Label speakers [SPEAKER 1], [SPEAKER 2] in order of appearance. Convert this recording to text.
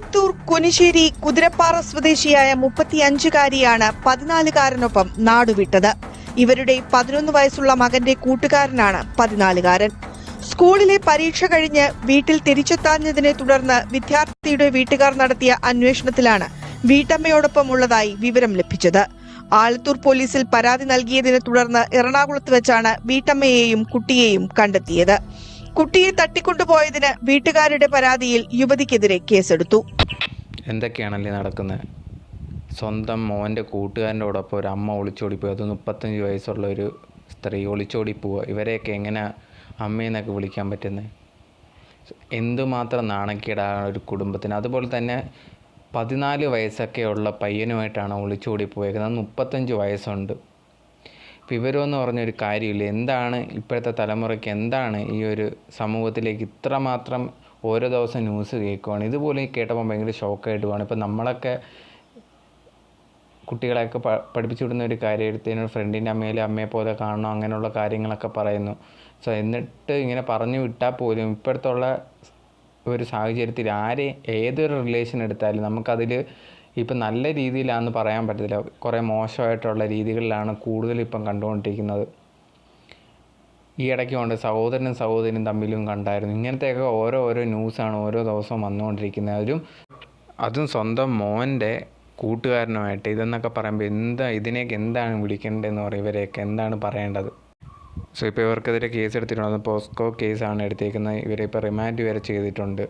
[SPEAKER 1] ആലത്തൂർ കുനിശ്ശേരി കുതിരപ്പാറ സ്വദേശിയായ മുപ്പത്തിയഞ്ചുകാരിയാണ് പതിനാലുകാരനൊപ്പം നാടുവിട്ടത്. ഇവരുടെ പതിനൊന്ന് വയസ്സുള്ള മകന്റെ കൂട്ടുകാരനാണ് പതിനാലുകാരൻ. സ്കൂളിലെ പരീക്ഷ കഴിഞ്ഞ് വീട്ടിൽ തിരിച്ചെത്താഞ്ഞതിനെ തുടർന്ന് വിദ്യാർത്ഥിയുടെ വീട്ടുകാർ നടത്തിയ അന്വേഷണത്തിലാണ് വീട്ടമ്മയോടൊപ്പം ഉള്ളതായി വിവരം ലഭിച്ചത്. ആലത്തൂർ പോലീസിൽ പരാതി നൽകിയതിനെ തുടർന്ന് എറണാകുളത്ത് വെച്ചാണ് വീട്ടമ്മയെയും കുട്ടിയെയും കണ്ടെത്തിയത്. കുട്ടിയെ തട്ടിക്കൊണ്ടുപോയതിന് വീട്ടുകാരുടെ പരാതിയിൽ യുവതിക്കെതിരെ കേസെടുത്തു.
[SPEAKER 2] എന്തൊക്കെയാണല്ലേ നടക്കുന്നത് സ്വന്തം മോന്റെ കൂട്ടുകാരന്റെയോടൊപ്പം ഒരു അമ്മ ഒളിച്ചോടിപ്പോയി. അത് മുപ്പത്തഞ്ച് വയസ്സുള്ള ഒരു സ്ത്രീ ഒളിച്ചോടി പോവുക ഇവരെയൊക്കെ എങ്ങനെ അമ്മയെന്നൊക്കെ വിളിക്കാൻ പറ്റുന്നത് എന്തുമാത്രം നാണക്കേടാണ് ഒരു കുടുംബത്തിന്? അതുപോലെ തന്നെ പതിനാല് വയസ്സൊക്കെയുള്ള പയ്യനുമായിട്ടാണ് ഒളിച്ചോടി പോയേക്കുന്നത് മുപ്പത്തഞ്ച് വയസ്സുണ്ട്. ഇപ്പം എന്ന് പറഞ്ഞൊരു കാര്യമില്ല. എന്താണ് ഇപ്പോഴത്തെ തലമുറയ്ക്ക് എന്താണ് ഈ ഒരു സമൂഹത്തിലേക്ക് ഇത്രമാത്രം ഓരോ ദിവസം ന്യൂസ് കേൾക്കുവാണ്? ഇതുപോലെ കേട്ടപ്പോൾ ഭയങ്കര ഷോക്കായിട്ട് പോവാണ് ഇപ്പം നമ്മളൊക്കെ കുട്ടികളെയൊക്കെ പഠിപ്പിച്ചു വിടുന്ന ഒരു കാര്യം എടുത്തതിന് ഫ്രണ്ടിന്റെ അമ്മയിലെ അമ്മയെ പോലെ കാണണം അങ്ങനെയുള്ള കാര്യങ്ങളൊക്കെ പറയുന്നു. സോ എന്നിട്ട് ഇങ്ങനെ പറഞ്ഞു വിട്ടാൽ പോലും ഇപ്പോഴത്തുള്ള ഒരു സാഹചര്യത്തിൽ ആരെ ഏതൊരു റിലേഷൻ എടുത്താലും നമുക്കതിൽ ഇപ്പം നല്ല രീതിയിലാണെന്ന് പറയാൻ പറ്റത്തില്ല. കുറേ മോശമായിട്ടുള്ള രീതികളിലാണ് കൂടുതൽ ഇപ്പം കണ്ടുകൊണ്ടിരിക്കുന്നത്. ഈ ഇടയ്ക്ക് കൊണ്ട് സഹോദരനും സഹോദരനും തമ്മിലും കണ്ടായിരുന്നു. ഇങ്ങനത്തെയൊക്കെ ഓരോ ഓരോ ന്യൂസാണ് ഓരോ ദിവസവും വന്നുകൊണ്ടിരിക്കുന്നത്. അതും അതും സ്വന്തം മോന്റെ കൂട്ടുകാരനുമായിട്ട് ഇതെന്നൊക്കെ പറയുമ്പോൾ എന്താ ഇതിനേക്ക് എന്താണ് വിളിക്കേണ്ടതെന്ന് പറയും. ഇവരെയൊക്കെ എന്താണ് പറയേണ്ടത്? സോ ഇപ്പോൾ ഇവർക്കെതിരെ കേസ് എടുത്തിട്ടുണ്ട് പോസ്കോ കേസാണ് എടുത്തേക്കുന്നത്. ഇവരെ ഇപ്പോൾ റിമാൻഡ് വരെ ചെയ്തിട്ടുണ്ട്.